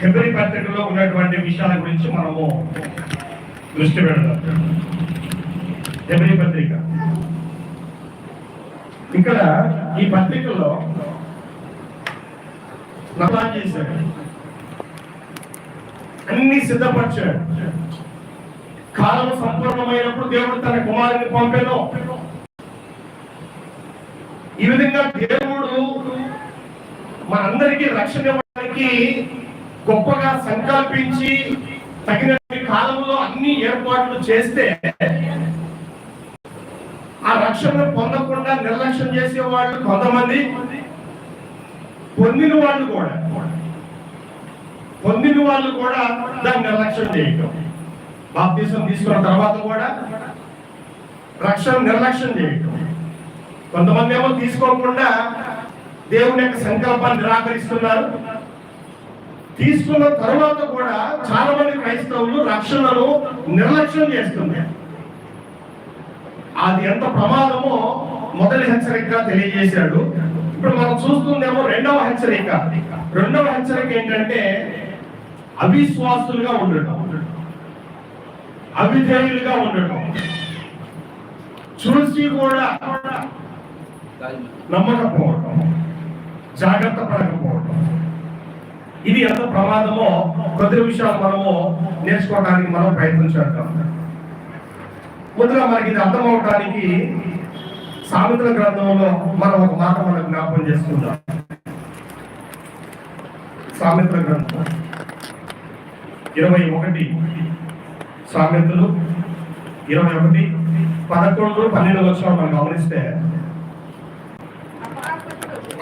ఫిబ్రవరి పత్రికలో ఉన్నటువంటి విషయాల గురించి మనము దృష్టి పెడదాం. ఫిబ్రవరి పత్రిక. ఇక్కడ ఈ పత్రికలో నలా చేశాడు. అన్ని సిద్ధపరిచాడు. కాలం సంపూర్ణమైనప్పుడు దేవుడు తన కుమారుని పంపెను. ఈ విధంగా దేవుడు మనందరికీ రక్షణ ఇవ్వడానికి గొప్పగా సంకల్పించి తగిన కాలంలో అన్ని ఏర్పాట్లు చేస్తే ఆ రక్షణ పొందకుండా నిర్లక్ష్యం చేసే వాళ్ళు కొంతమంది పొందిన వాళ్ళు కూడా పొందిన వాళ్ళు కూడా దాన్ని నిర్లక్ష్యం చేయటం. బాప్తీసం తీసుకున్న తర్వాత కూడా రక్షణ నిర్లక్ష్యం చేయటం. కొంతమంది ఏమో తీసుకోకుండా దేవుని యొక్క సంకల్పాన్ని నిరాకరిస్తున్నారు. తీసుకున్న తర్వాత కూడా చాలా మంది క్రైస్తవులు రక్షణను నిర్లక్ష్యం చేస్తున్నారు అది ఎంత ప్రమాదమో మొదటి హెచ్చరికగా తెలియజేశాడు. ఇప్పుడు మనం చూస్తుందేమో రెండవ హెచ్చరిక. రెండవ హెచ్చరిక ఏంటంటే అవిశ్వాసులుగా ఉండటం. అవిధేయులుగా ఉండటం. చూసి కూడా నమ్మకపోవటం. జాగ్రత్త పడకపోవటం. ఇది ఎంత ప్రమాదమో ప్రతి విషయాలు మనము నేర్చుకోవడానికి మనం ప్రయత్నం చేద్దాం. ముందుగా మనకి ఇది అర్థం అవడానికి సామెతల గ్రంథంలో మనం ఒక మాట మనం జ్ఞాపకం చేసుకుందాం. సామెతల గ్రంథం ఇరవై ఒకటి. సామెతలు ఇరవై ఒకటి. పదకొండు పన్నెండు వచ్చిన మనం గమనిస్తే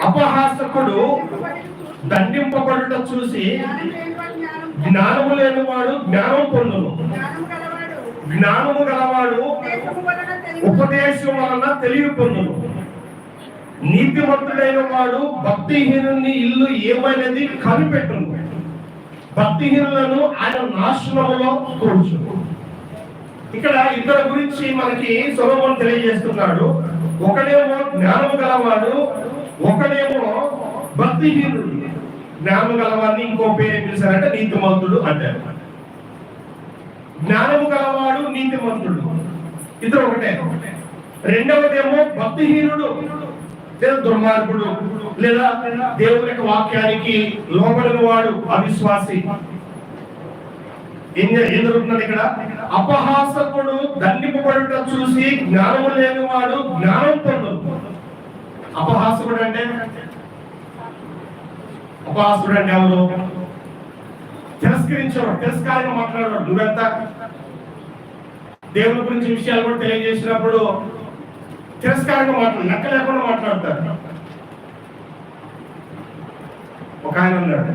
అపహాసకుడు దండింపబడుట చూసి జ్ఞానము లేనివాడు జ్ఞానం పొందును. జ్ఞానము గలవాడు. ఉపదేశం వలన తెలివి పొందును. నీతిమంతుడైన వాడు భక్తిహీనుని ఇల్లు ఏమైనది కనిపెట్టును. భక్తిహీనులను ఆయన నాశనములో కూర్చును ఇక్కడ ఇద్దరు గురించి మనకి సొలమోన్ తెలియజేస్తున్నాడు. ఒకడేమో జ్ఞానము గలవాడు ఒకడేమో భక్తిహీనుడు. జ్ఞానము గలవాడిని ఇంకో పేరు పిలిచారంటే నీతిమంతుడు అంటారు. జ్ఞానము గలవాడు నీతిమంతుడు. ఇద్దరు ఒకటే. రెండవదేమో భక్తిహీనుడు లేదా దుర్మార్గుడు లేదా దేవుని యొక్క వాక్యానికి లోబడిన వాడు అవిశ్వాసి. ఏం జరుగుతున్నది ఇక్కడ? అపహాసకుడు దండింపబడుట చూసి జ్ఞానము లేని వాడు జ్ఞానం పొందు అపహాసకుడు అంటే? అపహాసుడు అంటే ఎవరు తిరస్కరించేవాడు తిరస్కారంగా మాట్లాడేవాడు నువ్వెంత? దేవుని గురించి విషయాలు కూడా తెలియజేసినప్పుడు తిరస్కారంగా మాట్లాడు. నక్క లేకుండా మాట్లాడతారు. ఒక ఆయన ఉన్నాడు.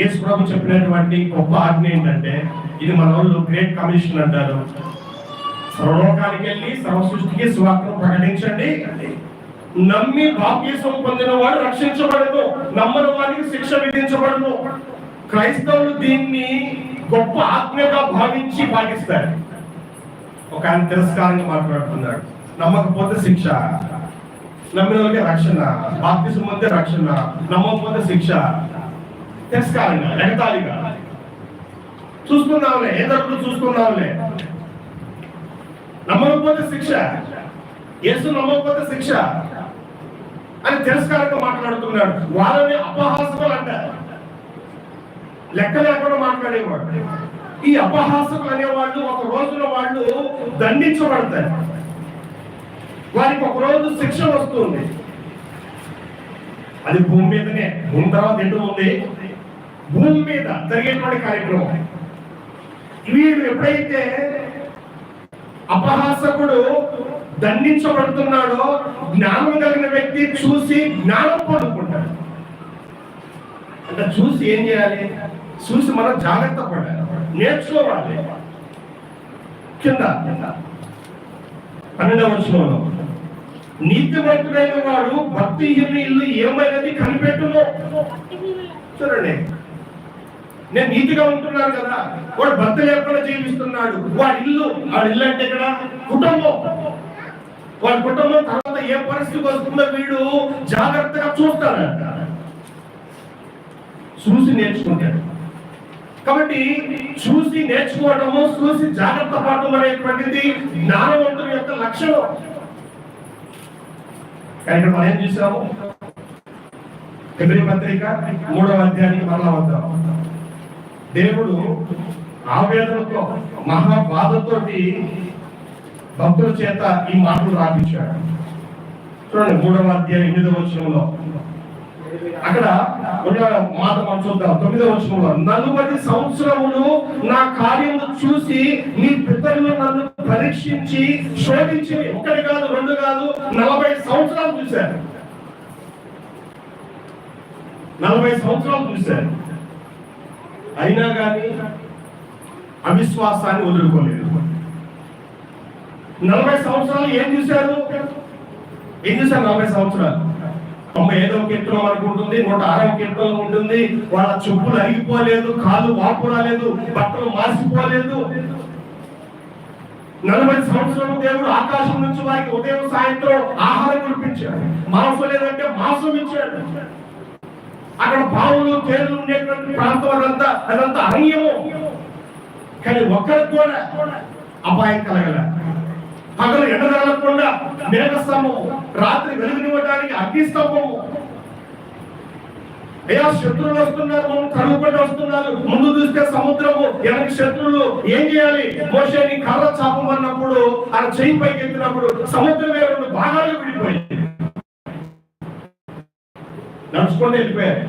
యేసు ప్రభు చెప్పినటువంటి గొప్ప ఆజ్ఞ ఏంటంటే ఇది మన వాళ్ళు గ్రేట్ కమిషన్ అంటారు. సర్వలోకానికి వెళ్ళి సర్వ సృష్టికి సువార్తను ప్రకటించండి. నమ్మి బాప్యసం పొందిన వాడు రక్షించబడదు నమ్మని వారికి శిక్ష విధించబడదు క్రైస్తవులు దీన్ని గొప్ప ఆత్మగా భావించి పాటిస్తారు. ఒక ఆయన తిరస్కారంగా మాట్లాడుతున్నాడు. నమ్మకపోతే శిక్ష నమ్మిన వాళ్ళకి రక్షణ బాప్తిసం పొందే రక్షణ నమ్మకపోతే శిక్ష. తిరస్కారంగా ఎగతాళిగా. చూసుకుందాంలే ఏదప్పుడు చూసుకున్నావులే నమ్మకపోతే శిక్ష యేసు నమ్మకపోతే శిక్ష. అని తిరస్కారంగా మాట్లాడుతున్నాడు. వాళ్ళని అపహాసకులు అంటారు. లెక్క లేకుండా మాట్లాడేవాడు. ఈ అపహాసకులు అనేవాళ్ళు ఒక రోజున వాళ్ళు దండించబడతారు. వారికి ఒక రోజు శిక్ష వస్తుంది. అది భూమి మీదనే భూమి తర్వాత ఎండు ఉంది? భూమి మీద జరిగేటువంటి కార్యక్రమం. వీడు ఎప్పుడైతే అపహాసకుడు దండించబడుతున్నాడో జ్ఞానం కలిగిన వ్యక్తి చూసి జ్ఞానం పొందుకుంటాడు. అంటే చూసి ఏం చేయాలి? చూసి మనం జాగ్రత్త పడాలి నేర్చుకోవాలి. కింద పన్నెండవ వచనంలో నీతివంతుడైన వాడు భక్తి ఇల్లు ఏమైనది కనిపెట్టును. చూడండి. నేను నీతిగా ఉంటున్నాను కదా వాడు భర్త లేకుండా జీవిస్తున్నాడు. వాడి ఇల్లు వాడి ఇల్లు అంటే ఇక్కడ కుటుంబం. వాళ్ళ కుటుంబం తర్వాత ఏ పరిస్థితి వస్తుందో వీడు జాగ్రత్తగా చూస్తాడంట. చూసి నేర్చుకుంటాడు. కాబట్టి చూసి నేర్చుకోవడము చూసి జాగ్రత్త పడటం అనేటువంటిది జ్ఞానవంతుని యొక్క లక్షణం. కానీ మనం ఏం చూసాము? ఫిబ్రవరి పత్రిక మూడవ అధ్యాయానికి మరలా వద్దాం. దేవుడు ఆవేదనతో మహాబాధతోటి భక్తుల చేత ఈ మాటలు రాపించాడు చూడండి మూడవ అధ్యాయం ఎనిమిదవ వచనంలో. అక్కడ ఉన్న మాట మనం చూద్దాం. తొమ్మిదవ వచనంలో నలుబది సంవత్సరములు నా కార్యము చూసి నీ పితరులు నన్ను పరీక్షించి శోధించి ఒకటి కాదు రెండు కాదు నలభై సంవత్సరాలు చూశారు. నలభై సంవత్సరాలు చూశారు. అయినా కానీ అవిశ్వాసాన్ని వదులుకోలేదు. నలభై సంవత్సరాలు ఏం చూశారు? ఏం చూశారు నలభై సంవత్సరాలు? తొంభై ఐదవ కీర్తనం అనుకుంటుంది నూట ఆరవ కీర్తనం ఉంటుంది. వాళ్ళ చెప్పులు అరిగిపోలేదు కాళ్ళు వాపు రాలేదు బట్టలు మార్చిపోలేదు నలభై సంవత్సరాలు దేవుడు ఆకాశం నుంచి వారికి ఉదయం సాయంత్రం ఆహారం కురిపించాడు. మాంసం లేదంటే మాంసం ఇచ్చాడు. అక్కడ పావులు తేళ్ళు ఉండేటువంటి ప్రాంతం అదంతా అదంతా అన్యము కానీ ఒక్కరికి కూడా అపాయం కలగలేదు పగలు ఎండదలకుండా మేఘస్తంభము రాత్రి వెలుగునివ్వడానికి అగ్నిస్తంభము అయ్యా శత్రువులు వస్తున్నారు మనం కరుగుపడి వస్తున్నారు. ముందు చూస్తే సముద్రము వెనక శత్రువులు ఏం చేయాలి? మోషేని కర్ర చాపమన్నప్పుడు ఆ చెయ్యి పైకి ఎత్తినప్పుడు సముద్రం వేరు భాగాలు విడిపోయింది నడుచుకొని వెళ్ళిపోయారు.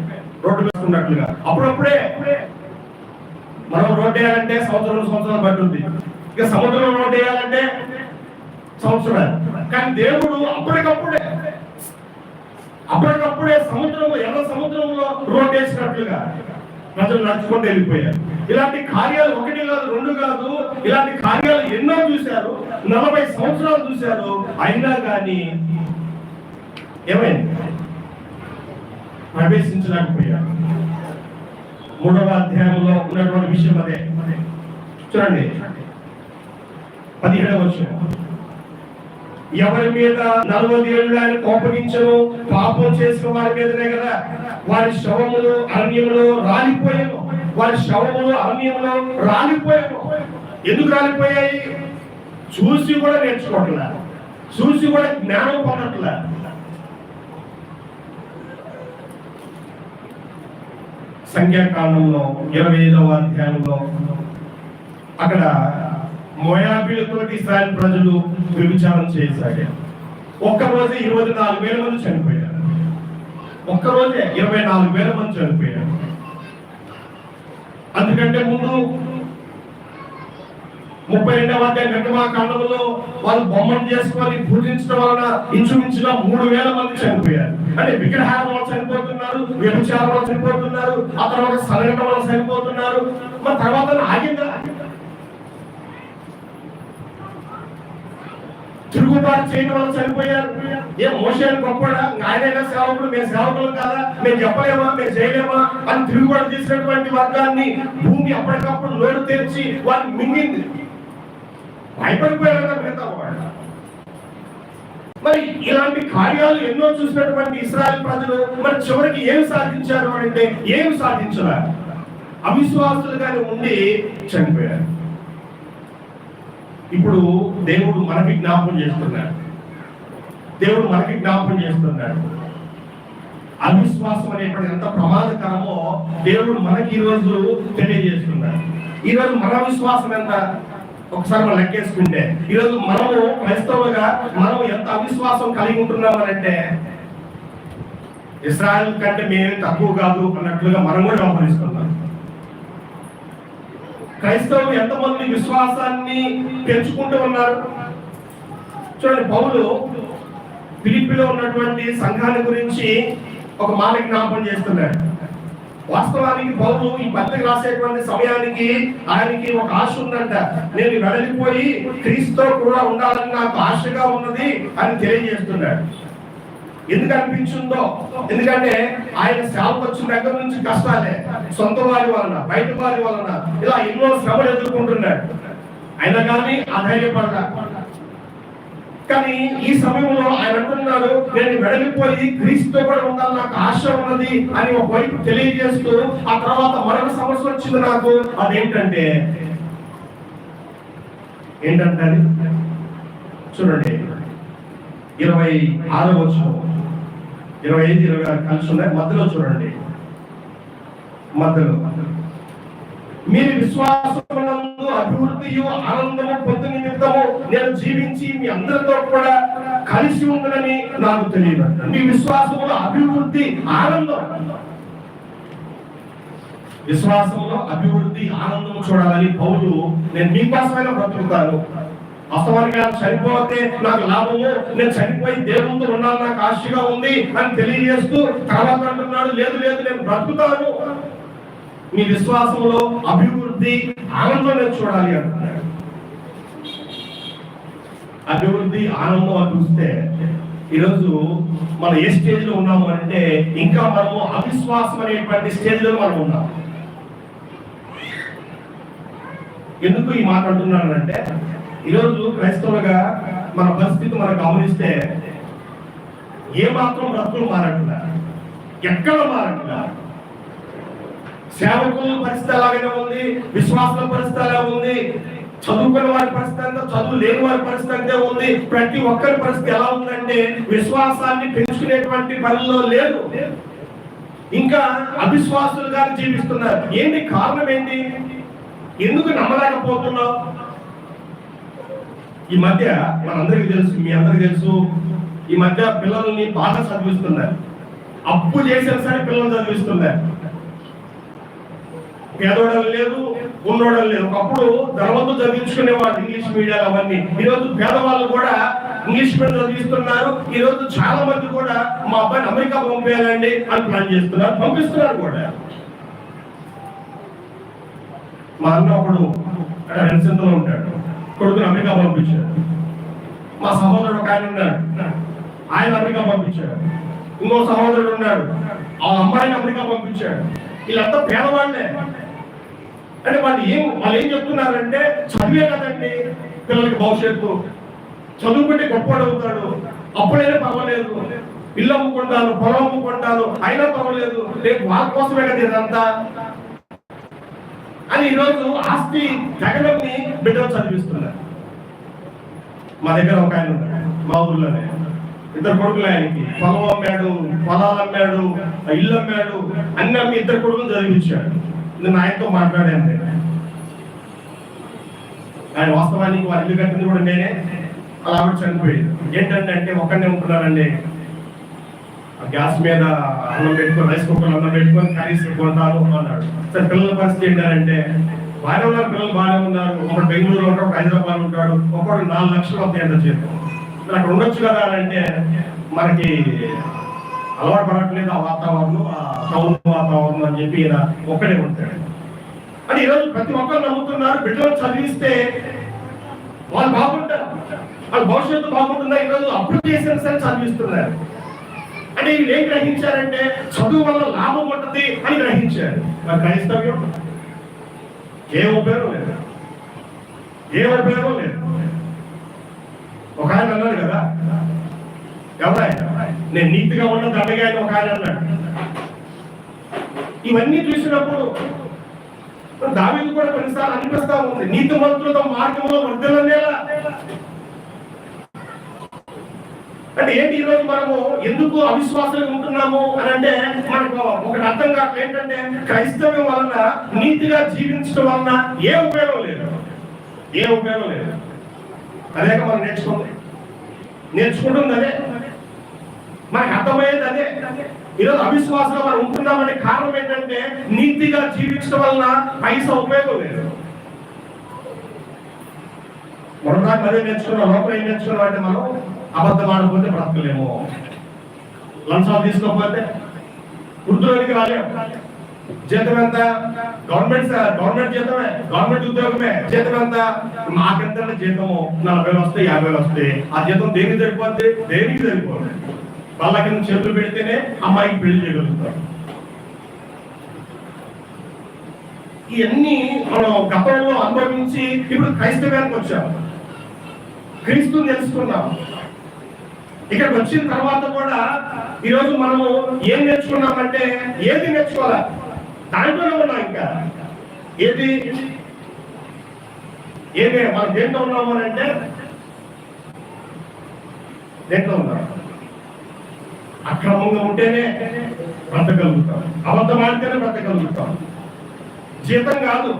రోడ్డు వేసుకున్నట్లుగా అప్పుడప్పుడే మనం రోడ్డు వేయాలంటే సంవత్సరం సంవత్సరం పట్టుంది. ఇక సముద్రంలో రోడ్డు వేయాలంటే సంవత్సరాలు కానీ దేవుడు అప్పటికప్పుడే అప్పటికప్పుడే సముద్రంలో ఎర్ర సముద్రంలో రోడ్డు వేసినట్లుగా ప్రజలు నడుచుకుంటూ వెళ్ళిపోయారు. ఇలాంటి కార్యాలు ఒకటి కాదు రెండు కాదు ఇలాంటి కార్యాలు ఎన్నో చూశారు నలభై సంవత్సరాలు చూశారు. అయినా కానీ ఏమైంది? ప్రవేశించలేకపోయారు మూడవ అధ్యాయంలో ఉన్నటువంటి విషయం అదే. చూడండి. పదిహేడవ వచ్చిన ఎవరి మీద నలభై ఏళ్ళు ఆయన కోపగించను పాపం చేసిన వారి మీదనే కదా. వారి శవములు అరణ్యములు రాలిపోయాను వారి శవములు అరణ్యములు రాలిపోయాను ఎందుకు రాలిపోయాయి? చూసి కూడా నేర్చుకోవట్లా. చూసి కూడా జ్ఞానం పొందట్లా. సంఖ్యాకాండంలో ఇరవై ఐదవ అధ్యాయంలో అక్కడ మోయాబీలతోటి ఇస్రాయల్ ప్రజలు వ్యభిచారం చేశారు. ఒక్కరోజు ఇరవై నాలుగు వేల మంది చనిపోయారు. ఒక్క రోజే ఇరవై నాలుగు వేల మంది చనిపోయారు. అందుకంటే ముందు ముప్పై రెండవ అధ్యాయం నిర్గమా కాండంలో వాళ్ళు బొమ్మను చేసుకొని పూజించడం వలన ఇంచుమించుగా మూడు వేల మంది చనిపోయారు. అంటే విగ్రహాల వల్ల చనిపోతున్నారు వ్యభిచారం వల్ల చనిపోతున్నారు ఆ తర్వాత సరగడం వల్ల చనిపోతున్నారు. మరి తర్వాత ఆగిందా? తిరుగుబాటు చేయడం వల్ల చనిపోయారు. ఏ మోసాలు గొప్పడా ఆయనైనా సేవకుడు మేము సేవకులు కాదా? మేము చెప్పలేమా? మేము చేయలేమా? అని తిరుగుబాటు చేసినటువంటి వర్గాన్ని భూమి అప్పటికప్పుడు నోరు తెరిచి వాళ్ళు మింగింది. భయపడిపోయారు మిగతా వాళ్ళు. మరి ఇలాంటి కార్యాలు ఎన్నో చూసినటువంటి ఇస్రాయల్ ప్రజలు మరి చివరికి ఏం సాధించారు అంటే ఏం సాధించరా అవిశ్వాసులుగానే ఉండి చనిపోయారు. ఇప్పుడు దేవుడు మనకి జ్ఞాపకం చేస్తున్నాడు. దేవుడు మనకి జ్ఞాపకం చేస్తున్నాడు. అవిశ్వాసం అనేటువంటి ఎంత ప్రమాదకరమో దేవుడు మనకి ఈరోజు తెలియజేస్తున్నాడు. ఈరోజు మన విశ్వాసం ఎంత? ఒకసారి మనం లెక్కేసుకుంటే ఈరోజు మనము క్రైస్తవులుగా మనం ఎంత అవిశ్వాసం కలిగి ఉంటున్నామనంటే ఇస్రాయల్ కంటే మేమే తక్కువ కాదు అన్నట్లుగా మనం కూడా వ్యవహరిస్తున్నాం. క్రైస్తవులు ఎంతమంది విశ్వాసాన్ని పెంచుకుంటూ ఉన్నారు? చూడండి పౌలు ఫిలిపిలో ఉన్నటువంటి సంఘాన్ని గురించి ఒక మాట జ్ఞాపం చేస్తున్నాడు. వాస్తవానికి పౌలు ఈ పత్రిక రాసేటువంటి సమయానికి ఆయనకి ఒక ఆశ ఉందంట. నేను వెళ్ళిపోయి క్రీస్తుతో కూడా ఉండాలని నాకు ఆశగా ఉన్నది అని తెలియజేస్తున్నాడు. ఎందుకు అనిపించిందో? ఎందుకంటే ఆయన సేవకు వచ్చిన దగ్గర నుంచి కష్టాలే. సొంత వారి వలన బయట వారి వలన ఇలా ఎన్నో శ్రమలు ఎదుర్కొంటున్నాడు. అయినా కానీ అధైర్యపడ్డా కానీ ఈ సమయంలో ఆయన అంటున్నాడు నేను వెడలిపోయి క్రీస్తుతో కూడా ఉండాలి నాకు ఆశ ఉన్నది అని ఒక వైపు తెలియజేస్తూ ఆ తర్వాత మరొక సమస్య వచ్చింది నాకు. అదేంటంటే ఏంటంటే అది? చూడండి ఇరవై ఆరో వచ్చిన ఇరవై ఐదు ఇరవై ఆరు కలిసి ఉన్నాయి. మధ్యలో చూడండి. మధ్యలో మీరు విశ్వాసమునందు అభివృద్ధియు ఆనందము పొందు నిమిత్తము నేను జీవించి మీ అందరితో కూడా కలిసి ఉందని నాకు తెలియదు మీ విశ్వాసములో అభివృద్ధి ఆనందం. విశ్వాసంలో అభివృద్ధి ఆనందం చూడాలని పౌరులు నేను మీకోసమైనా బ్రతుకుతాను. వాస్తవానికి చనిపోతే నాకు లాభము? నేను చనిపోయి దేవుడు ఉన్నాను నాకు ఆశగా ఉంది అని తెలియజేస్తూ తర్వాత అంటున్నాడు లేదు లేదు నేను బ్రతుకుతాను. మీ విశ్వాసంలో అభివృద్ధి ఆనందం నేను చూడాలి అంటున్నాడు. అభివృద్ధి ఆనందం అని చూస్తే ఈరోజు మనం ఏ స్టేజ్లో ఉన్నాము అంటే ఇంకా మనము అవిశ్వాసం అనేటువంటి స్టేజ్లో మనం ఉన్నాం. ఎందుకు ఈ మాట అంటున్నానంటే ఈరోజు క్రైస్తవులుగా మన పరిస్థితి మనం గమనిస్తే ఏ మాత్రం బ్రతుకులు మారట్లా? ఎక్కడ మారట్లా? సేవకుల పరిస్థితి ఎలాగైనా ఉంది విశ్వాసుల పరిస్థితి ఎలా ఉంది చదువుకున్న వారి పరిస్థితి అంతా చదువు లేని వారి పరిస్థితి అంతే ఉంది ప్రతి ఒక్కరి పరిస్థితి ఎలా ఉందంటే విశ్వాసాన్ని పెంచుకునేటువంటి పనిలో లేదు. ఇంకా అవిశ్వాసులుగా జీవిస్తున్నారు. ఏంటి కారణం ఏంటి? ఎందుకు నమ్మలేకపోతున్నావు? ఈ మధ్య మనందరికీ తెలుసు మీ అందరికి తెలుసు ఈ మధ్య పిల్లల్ని బాగా చదివిస్తున్నారు. అప్పు చేసిన సరే పిల్లల్ని చదివిస్తున్నారు. పేదోడం లేదు ఉన్నోడం లేదు. ఒకప్పుడు ధనవంతు చదివించుకునేవాడు ఇంగ్లీష్ మీడియాలు అవన్నీ. ఈ రోజు పేదవాళ్ళు కూడా ఇంగ్లీష్ మీడియం చదివిస్తున్నారు. ఈ రోజు చాలా మంది కూడా మా అబ్బాయిని అమెరికా పంపేయాలండి అని ప్లాన్ చేస్తున్నారు. పంపిస్తున్నారు కూడా. మా అన్న ఒకడు అక్కడ ఉంటాడు. కొడుకుని అమెరికా పంపించాడు మా సహోదరుడు ఒక ఆయన ఉన్నాడు. ఆయన అమెరికా పంపించాడు. ఇంకో సహోదరుడు ఉన్నాడు. ఆ అమ్మాయిని అమెరికా పంపించాడు. వీళ్ళంతా పేదవాళ్ళే. అంటే వాళ్ళు ఏం వాళ్ళు ఏం చెప్తున్నారంటే చదివే కదండి పిల్లలకి భవిష్యత్తు. చదువుకుంటే గొప్పవాడు అవుతాడు. అప్పుడైనా పర్వాలేదు. ఇల్లు అమ్ముకుంటాను పొలం అమ్ముకుంటాను అయినా పర్వాలేదు. రేపు వాళ్ళ కోసమే కదా ఇదంతా. అని ఈరోజు ఆస్తి జగన్ని బిడ్డలు చదివిస్తున్నారు. మా దగ్గర ఒక ఆయన మా ఊర్లోనే. ఇద్దరు కొడుకులు ఆయనకి. పొలం అమ్మాడు పొలాలు అమ్మాడు ఇల్లు అమ్మాడు అన్ని అమ్మి ఇద్దరు కొడుకులు చదివించాడు. నేను ఆయనతో మాట్లాడాను ఆయన వాస్తవానికి వారి ఇల్లు కట్టింది కూడా నేనే. అలా ఆవిడ చనిపోయింది. ఏంటంటే అంటే ఒక్కనే ఉంటున్నారండి. గ్యాస్ మీద అన్నం పెట్టుకొని రైస్ కుక్కర్ అన్నం పెట్టుకొని కర్రీస్ కొంటాను అన్నాడు. సరే పిల్లల పరిస్థితి ఏంటంటే బాగానే ఉన్నారు పిల్లలు బాగానే ఉన్నారు. ఒకడు బెంగళూరు ఉంటాడు హైదరాబాద్ ఉంటాడు. ఒకడు నాలుగు లక్షలు వస్తాయి ఎంత జీతం అక్కడ ఉండొచ్చు కదా అని అంటే మనకి అలవాటు పడట్లేదు ఆ వాతావరణం ఆ టౌన్ వాతావరణం అని చెప్పి ఈయన ఒక్కడే ఉంటాడు. అని ఈరోజు ప్రతి ఒక్కరు నమ్ముతున్నారు బిడ్డలు చదివిస్తే వాళ్ళు బాగుంటారు. వాళ్ళ భవిష్యత్తు బాగుంటుందా? ఈరోజు అప్లికేషన్స్ అని సరే చదివిస్తున్నారు. అంటే వీళ్ళు ఏం గ్రహించారంటే చదువు వల్ల లాభం ఉంటుంది అని గ్రహించారు. మరి క్రైస్తవ్యం? ఏ ఉపయోగం లేదు. ఏ ఉపయోగం లేదు. ఒక ఆయన అన్నాడు కదా ఎవరాయన నేను నీతిగా ఉన్న దండగా ఒక ఆయన అన్నాడు. ఇవన్నీ చూసినప్పుడు దావీలు కూడా కొన్నిసార్లు అనిపిస్తా ఉంది. నీతి మంత్రులతో మార్గంలో వృద్ధులనేలా అంటే ఏంటి ఈ రోజు మనము ఎందుకు అవిశ్వాసంగా ఉంటున్నాము అని అంటే మనకు ఒకటి అర్థం కాక ఏంటంటే క్రైస్తవ్యం వలన నీతిగా జీవించడం వలన ఏ ఉపయోగం లేదు. ఏ ఉపయోగం లేదు. అదే మనం నేర్చుకుంది. నేర్చుకుంటుంది అదే. మనకు అర్థమయ్యేది అదే. ఈరోజు అవిశ్వాసంలో మనం ఉంటున్నామనే కారణం ఏంటంటే నీతిగా జీవించడం వలన పైసా ఉపయోగం లేదు. మొదటి అదే నేర్చుకున్నాం. లోపల ఏం నేర్చుకున్నాం అంటే మనం అబద్ధం ఆడుకుంటే బ్రతకలేము. లంచాలు తీసుకోకపోతే వృద్ధులకి రాలేము జీతం ఎంత? గవర్నమెంట్ గవర్నమెంట్ జీతమే గవర్నమెంట్ ఉద్యోగమే. జీతం ఎంత? మాకెంత జీతము? నలభై వేలు వస్తాయి యాభై వేలు వస్తాయి. ఆ జీతం దేనికి సరిపోద్ది? దేనికి సరిపోదు. వాళ్ళ కింద చేతులు పెడితేనే అమ్మాయికి పెళ్ళి చేయగలుగుతారు. ఇవన్నీ మనం గతంలో అనుభవించి ఇప్పుడు క్రైస్తవానికి వచ్చాం. క్రీస్తుని తెలుసుకున్నాం. ఇక్కడికి వచ్చిన తర్వాత కూడా ఈరోజు మనము ఏం నేర్చుకున్నామంటే ఏది నేర్చుకోవాలా? దాంట్లోనే ఉన్నాం ఇంకా. ఏది? ఏమే మనం దేంట్లో ఉన్నాము అని అంటే దేంట్లో ఉన్నాం అక్రమంగా ఉంటేనే బ్రతకగలుగుతాం. అబద్ధం ఆడితేనే బ్రతకగలుగుతాం. జీతం కాదు.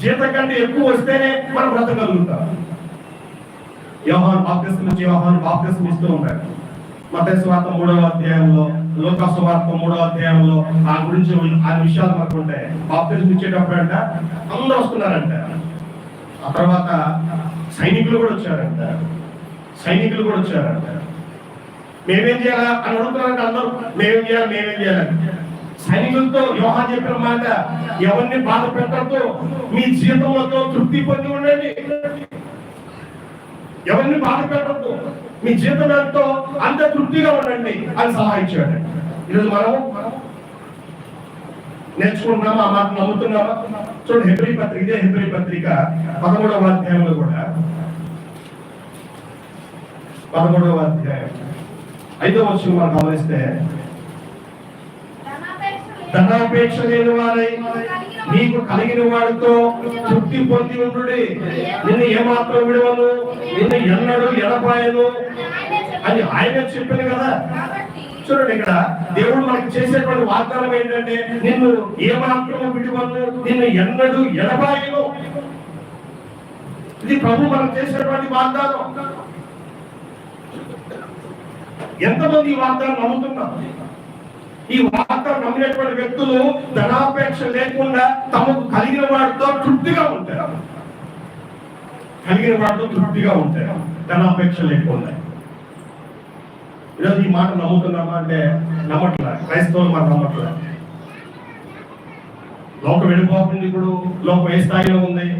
జీతం కంటే ఎక్కువ వస్తేనే మనం బ్రతకగలుగుతాం. యోహాన్ బాప్తిస్మ నుంచి యోహాన్ బాప్తిస్మ ఇస్తూ ఉంటారు. మత స్వార్థ మూడవ అధ్యాయంలో లోక స్వార్థ మూడవ అధ్యాయంలో ఆ గురించి ఆ విషయాలు మనకు ఉంటాయి. బాప్తిస్మ ఇచ్చేటప్పుడు అంట అందరూ వస్తున్నారంట. ఆ తర్వాత సైనికులు కూడా వచ్చారంట. సైనికులు కూడా వచ్చారంట. మేమేం చేయాలా అని అడుగుతున్నారంట అందరూ. మేమేం చేయాలి మేమేం చేయాలని సైనికులతో యోహాన్ చెప్పిన మాట ఎవరిని బాధ పెట్టడంతో మీ జీవితంలో తృప్తి పొంది ఉండండి. ఎవరిని బాధ పెట్టద్దు. మీ జీతంతో అంత తృప్తిగా ఉండండి. అని సలహా ఇచ్చాడు ఈరోజు మనం నేర్చుకుంటున్నామా? ఆ మాట నమ్ముతున్నామా? చూడండి హెబ్రి పత్రిక ఇదే హెబ్రి పత్రిక పదమూడవ అధ్యాయంలో కూడా. పదమూడవ అధ్యాయం. ఐదవ వచ్చిన మనం గమనిస్తే ధనాపేక్ష లేని వారై నీకు కలిగిన వాడితో తృప్తి పొంది ఉండు నిన్ను ఏమాత్రం విడవను నిన్ను ఎన్నడు ఎడపాయను అని ఆయన చెప్పింది కదా. చూడండి ఇక్కడ దేవుడు మనకి చేసేటువంటి వాగ్దానం ఏంటంటే నిన్ను ఏమాత్రం విడువను నిన్ను ఎన్నడు ఎడపాయను ఇది ప్రభు మనకు చేసేటువంటి వాగ్దానం. ఎంతమంది ఈ వాగ్దానం నమ్ముతున్నారు? ఈ వార్త నమ్మినటువంటి వ్యక్తులు ధనాపేక్ష లేకుండా తమకు కలిగిన వాటితో తృప్తిగా ఉంటారు. కలిగిన వాటితో తృప్తిగా ఉంటారు. ధనాపేక్ష లేకుండా. ఈరోజు ఈ మాట నమ్ముతున్నామా అంటే నమ్మట్లే. క్రైస్తవులు మనం నమ్మట్లే. లోకం వెళ్ళిపోతుంది ఇప్పుడు. లోకం ఏ స్థాయిలో ఉంది?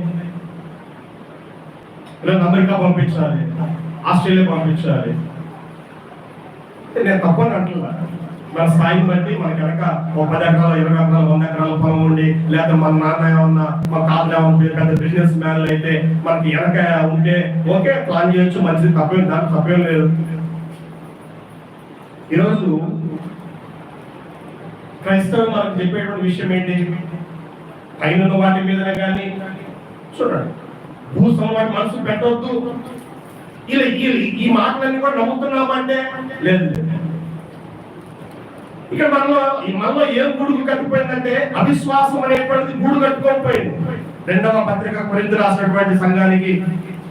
ఈరోజు అమెరికా పంపించాలి. ఆస్ట్రేలియా పంపించాలి. నేను తప్పని అంటున్నా. మన స్థాయిని బట్టి మన కనుక ఒక పది ఎకరాలు ఇరవై ఎకరాలు వంద ఎకరాల పొలం ఉండి లేదా మన నాన్న ఏమన్నా మన తాత ఏమన్నా పెద్ద బిజినెస్ మ్యాన్లు అయితే మనకి వెనక ఉంటే ఓకే ప్లాన్ చేయొచ్చు మంచిది తప్పేం దాంట్లో తప్పేం లేదు. ఈరోజు క్రైస్తవులు మనకు చెప్పేటువంటి విషయం ఏంటి? పైన వాటి మీదనే కానీ చూడండి. భూసం వాటి మనసు పెట్టవద్దు ఇలా ఈ మాటలన్నీ కూడా నమ్ముతున్నామంటే లేదు. ఇక్కడ మనలో ఈ మనలో ఏం గూడు కట్టిపోయిందంటే అవిశ్వాసం అనేటువంటిది గూడు కట్టుకోకపోయింది. రెండవ పత్రిక కొరింత రాసినటువంటి సంఘానికి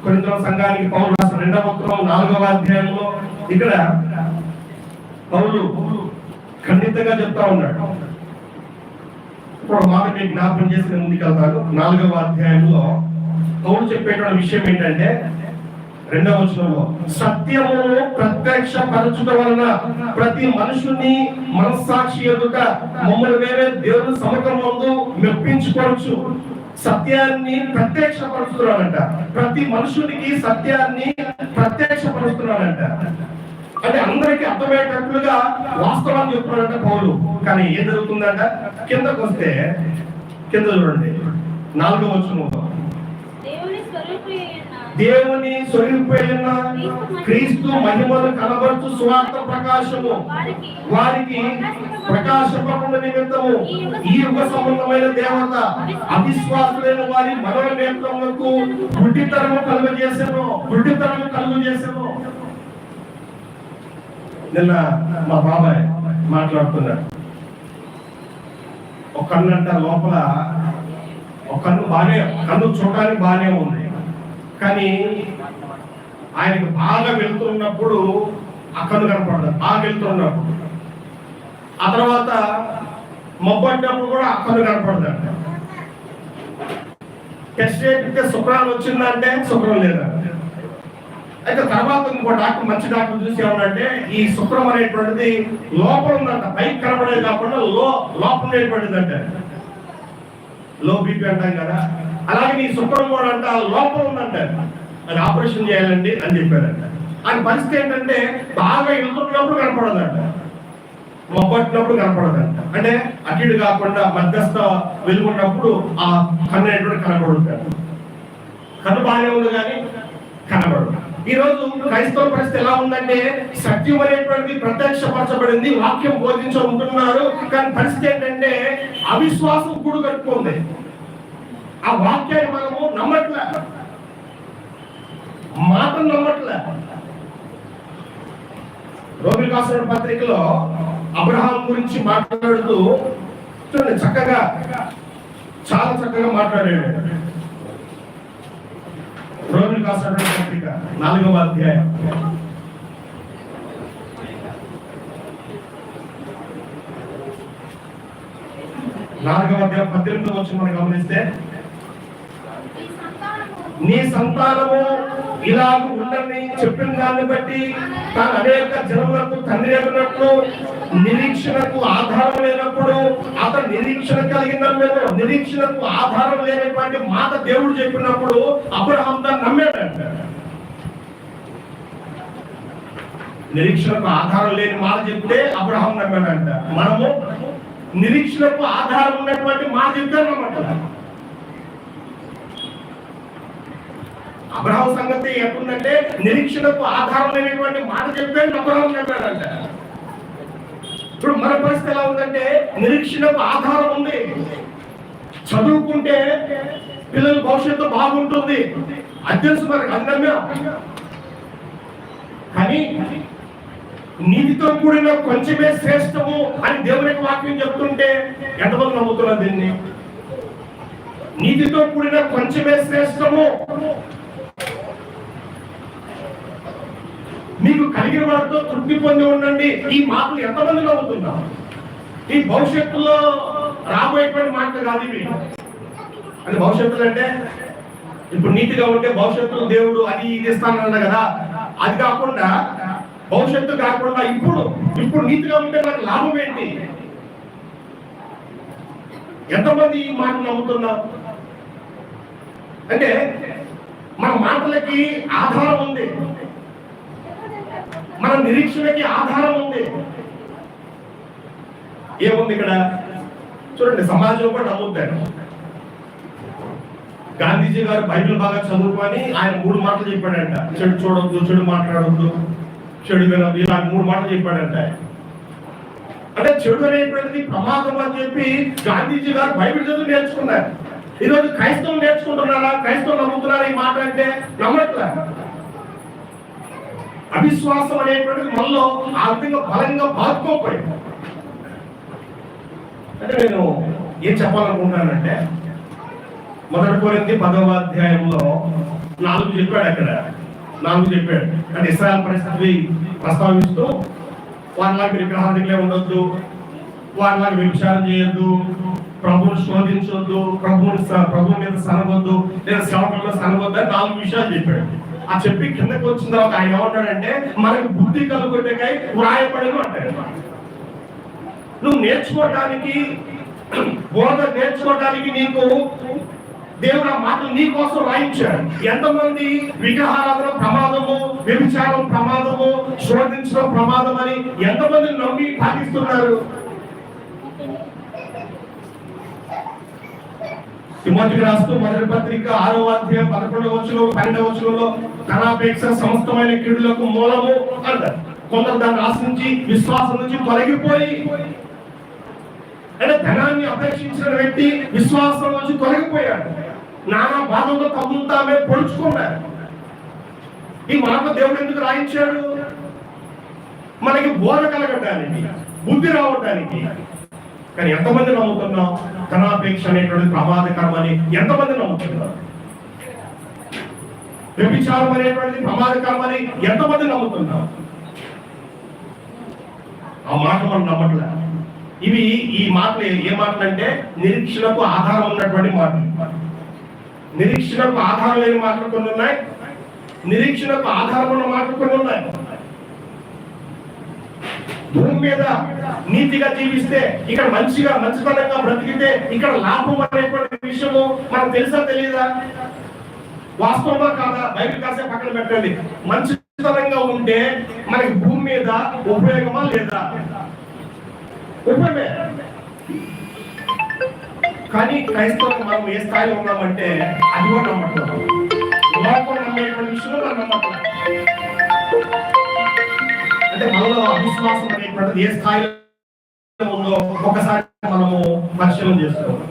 కొరింత సంఘానికి పౌరులు రాసిన రెండవ ఉత్తరం నాలుగవ అధ్యాయంలో ఇక్కడ పౌరులు ఖండితంగా చెప్తా ఉన్నాడు ఇప్పుడు మాట మీకు జ్ఞాపకం చేసి నేను ముందుకెళ్తాను నాలుగవ అధ్యాయంలో పౌరులు చెప్పేటువంటి విషయం ఏంటంటే రెండవ వచనంలో సత్యమును ప్రత్యక్ష పరచుట వలన ప్రతి మనుషుని మనస్సాక్షి ఎదుట మమ్మల్ని వేరే దేవుని సమకం ముందు మెప్పించుకోవచ్చు సత్యాన్ని ప్రత్యక్ష పరుస్తున్నాడంట ప్రతి మనుషునికి సత్యాన్ని ప్రత్యక్ష పరుస్తున్నాడంట అంటే అందరికీ అర్థమయ్యేటట్లుగా వాస్తవాన్ని చెప్తున్నాడంట పౌలు. కానీ ఏం జరుగుతుందంట? కిందకు వస్తే కింద చూడండి. నాలుగో వచ్చిన దేవుని స్వరూపైన క్రీస్తు మహిమను కనబడుతు స్వార్థ ప్రకాశము. వారికి వారికి నిమిత్తము ఈ యుగ సంబంధమైన దేవత అవిశ్వాసులైన వారి మనవ నేత్రములకు గుడ్డితనము కలుగు చేసెను గుడ్డితనము కలుగు చేసెను నిన్న మా బాబాయ్ మాట్లాడుతున్నాడు. ఒక కన్ను అంట లోపల ఒక కన్ను బానే కన్ను చూడడానికి బానే ఉంది. కానీ ఆయనకు బాగా వెళ్తున్నప్పుడు అక్కడ కనపడ్డారు. బాగా వెళ్తున్నప్పుడు. ఆ తర్వాత మొబ్బట్టినప్పుడు కూడా అక్కడ కన్ను కనపడదంట టెస్ట్ చేపిస్తే శుక్రాలు వచ్చిందంటే శుక్రం లేదా? అయితే తర్వాత ఇంకో డాక్టర్ మంచి డాక్టర్ చూసి ఏమన్నంటే ఈ శుక్రం అనేటువంటిది లోపల ఉందంట పైకి కనబడేది కాకుండా లో లోపల ఉండేటువంటిది అంటే. లో బీపీ అంటాం కదా. అలాగే నీ శుక్రం కూడా అంట లోపల ఉందంట అది ఆపరేషన్ చేయాలండి అని చెప్పారంట. ఆయన పరిస్థితి ఏంటంటే బాగా వెళ్తున్నప్పుడు కనపడదంట. మొబ్బట్టినప్పుడు కనపడదంట. అంటే అటు ఇటు కాకుండా మధ్యస్థ వెలుగున్నప్పుడు ఆ కన్ను అనేటువంటి కనపడుతాడు కన్ను బాగానే ఉంది కానీ కనబడు ఈ రోజు క్రైస్తవ పరిస్థితి ఎలా ఉందంటే సత్యం అనేటువంటిది ప్రత్యక్షపరచబడింది వాక్యం బోధించబోతున్నారు కానీ పరిస్థితి ఏంటంటే అవిశ్వాసం కూడు కట్టుకుంది ఆ వాక్యాన్ని మనము నమ్మట్లే. మాటలు నమ్మట్లే. రోమిల్ కాసిన పత్రికలో అబ్రహాం గురించి మాట్లాడుతూ చూడండి చక్కగా చాలా చక్కగా మాట్లాడాడు. రోమిల్ రాసిన పత్రిక నాలుగవ అధ్యాయం. నాలుగవ అధ్యాయం పద్దెనిమిది వచ్చి మనం గమనిస్తే నీ సంతానము ఇలాగ ఉండని చెప్పిన దాన్ని బట్టి తాను అనేక జనములకు తండ్రి అన్నట్లు నిరీక్షణకు ఆధారం లేనప్పుడు అతను నిరీక్షణ కలిగిన నిరీక్షణకు ఆధారం లేనటువంటి మాట దేవుడు చెప్పినప్పుడు అబ్రహం దాన్ని నమ్మాడంట. నిరీక్షణకు ఆధారం లేని మాట చెప్తే అబ్రహం నమ్మాడంట. మనము నిరీక్షణకు ఆధారం ఉన్నటువంటి మాట చెప్తే అన్నమాట అబ్రహం సంగతి ఎప్పుడంటే నిరీక్షణకు ఆధారం లేనటువంటి మాట చెప్తే అబ్రహం చెప్పాడంట ఇప్పుడు మన పరిస్థితి ఎలా ఉందంటే నిరీక్షణకు ఆధారం ఉంది. చదువుకుంటే పిల్లల భవిష్యత్తు బాగుంటుంది. అది తెలుసు మనకు అందరం కానీ నీతితో కూడిన కొంచెమే శ్రేష్టము అని దేవుని వాక్యం చెప్తుంటే ఎంతమంది నమ్ముతున్నారు దీన్ని? నీతితో కూడిన కొంచెమే శ్రేష్టము మీకు కలిగిన వాటితో తృప్తి పొంది ఉండండి. ఈ మాటలు ఎంతమంది నమ్ముతున్నారు ఈ భవిష్యత్తులో రాబోయేటువంటి మాటలు కాదు ఇవి. అది భవిష్యత్తులో అంటే ఇప్పుడు నీతిగా ఉంటే భవిష్యత్తులో దేవుడు అది ఇది ఇస్తానన్న కదా. అది కాకుండా భవిష్యత్తు కాకుండా ఇప్పుడు ఇప్పుడు నీతిగా ఉంటే నాకు లాభం ఏంటి? ఎంతమంది ఈ మాట నమ్ముతున్నారు అంటే మన మాటలకి ఆధారం ఉంది. మన నిరీక్షణకి ఆధారం ఉంది. ఏముంది ఇక్కడ? చూడండి సమాజంలో కూడా నమ్ముతారు గాంధీజీ గారు బైబిల్ బాగా చదువుకొని ఆయన మూడు మాటలు చెప్పాడంట. చెడు చూడొద్దు చెడు మాట్లాడొద్దు చెడు వినొద్దు ఇలా మూడు మాటలు చెప్పాడంట అంటే చెడు అనేటువంటిది ప్రమాదం అని చెప్పి గాంధీజీ గారు బైబిల్ చదువు నేర్చుకున్నారు. ఈరోజు క్రైస్తవం నేర్చుకుంటున్నారా? క్రైస్తవం నమ్ముతున్నారా ఈ మాట అంటే నమ్మట్లే? అవిశ్వాసం అనేటువంటిది మనలో ఆ విధంగా బలంగా బాదుకోపోయింది అంటే నేను ఏం చెప్పాలనుకుంటున్నానంటే మొదటి కోరింది పదవ అధ్యాయంలో నాలుగు చెప్పాడు అక్కడ. నాలుగు చెప్పాడు. అంటే ఇస్రాయల్ పరిస్థితి ప్రస్తావిస్తూ వారిలాగా విగ్రహాదిలే ఉండొద్దు వారిలాగా విభిచారం చేయొద్దు ప్రభువుని శోధించొద్దు ప్రభువుని ప్రభు మీద సనవద్దు లేదా సేవకుల్లో సనవద్దు అని నాలుగు విషయాలు చెప్పాడు. ఆ చెప్పి కిందకి వచ్చిన తర్వాత ఆయన ఏమంటాడంటే మనకి బుద్ధి కలుగుటకై వ్రాయపడను అంటాడు. నువ్వు నేర్చుకోవడానికి బోధ నేర్చుకోవడానికి నీకు దేవుడు ఆ మాటలు నీ కోసం రాయించాడు. ఎంతమంది విగ్రహారాధన ప్రమాదము వ్యభిచారం ప్రమాదము శోధించడం ప్రమాదం అని ఎంతమంది నమ్మి పాటిస్తున్నారు. తిమోతికి రాస్తూ మొదటి పత్రిక ఆరో అధ్యాయం పదకొండవ వచ్చులో పన్నెండవ వచ్చులలో ధనాపేక్ష సమస్తమైన కీడులకు మూలము అంటారు. కొందరు దాన్ని ఆశించి విశ్వాసం నుంచి తొలగిపోయి అంటే ధనాన్ని అపేక్షించిన వ్యక్తి విశ్వాసం నుంచి తొలగిపోయాడు. నానా బాధంతో తమ్మును తామే పొడుచుకున్నాడు ఈ మాట దేవుడు ఎందుకు రాయించాడు? మనకి బోధ కలగటానికి బుద్ధి రావటానికి. కానీ ఎంతమంది నమ్ముతున్నాం ధనాపేక్ష అనేటువంటి ప్రమాదకరమని ఎంతమంది నమ్ముతున్నారు? వ్యభిచారం అనేటువంటిది ప్రమాదకరమని ఎంతమంది నమ్ముతున్నాం ఆ మాట మనం నమ్మట్లే? ఇవి ఈ మాటలు ఏ- ఏ మాటలు అంటే నిరీక్షణకు ఆధారం ఉన్నటువంటి మాటలు. నిరీక్షణకు ఆధారం లేని మాటలు కొన్ని ఉన్నాయి. నిరీక్షణకు ఆధారం ఉన్న మాటలు కొన్ని ఉన్నాయి. భూమి మీద నీతిగా జీవిస్తే ఇక్కడ మంచిగా మంచితనంగా బ్రతికితే ఇక్కడ లాభం అనేటువంటి విషయము మనకు తెలుసా తెలియదా వాస్తవమా కాదా? బైబిల్ కాసే పక్కన పెట్టండి. మంచితనంగా ఉంటే మనకి భూమి మీద ఉపయోగమా లేదా? ఉపయోగమే. కానీ క్రైస్తవం మనం ఏ స్థాయిలో ఉన్నామంటే అది కూడా నమ్మట్లేదు లోకం నమ్మేటువంటి విషయంలో నమ్మకం. అంటే మనలో అవిశ్వాసం అనేటువంటిది ఏ స్థాయిలో ఉందో ఒకసారి మనము పరిశీలన చేసుకోవాలి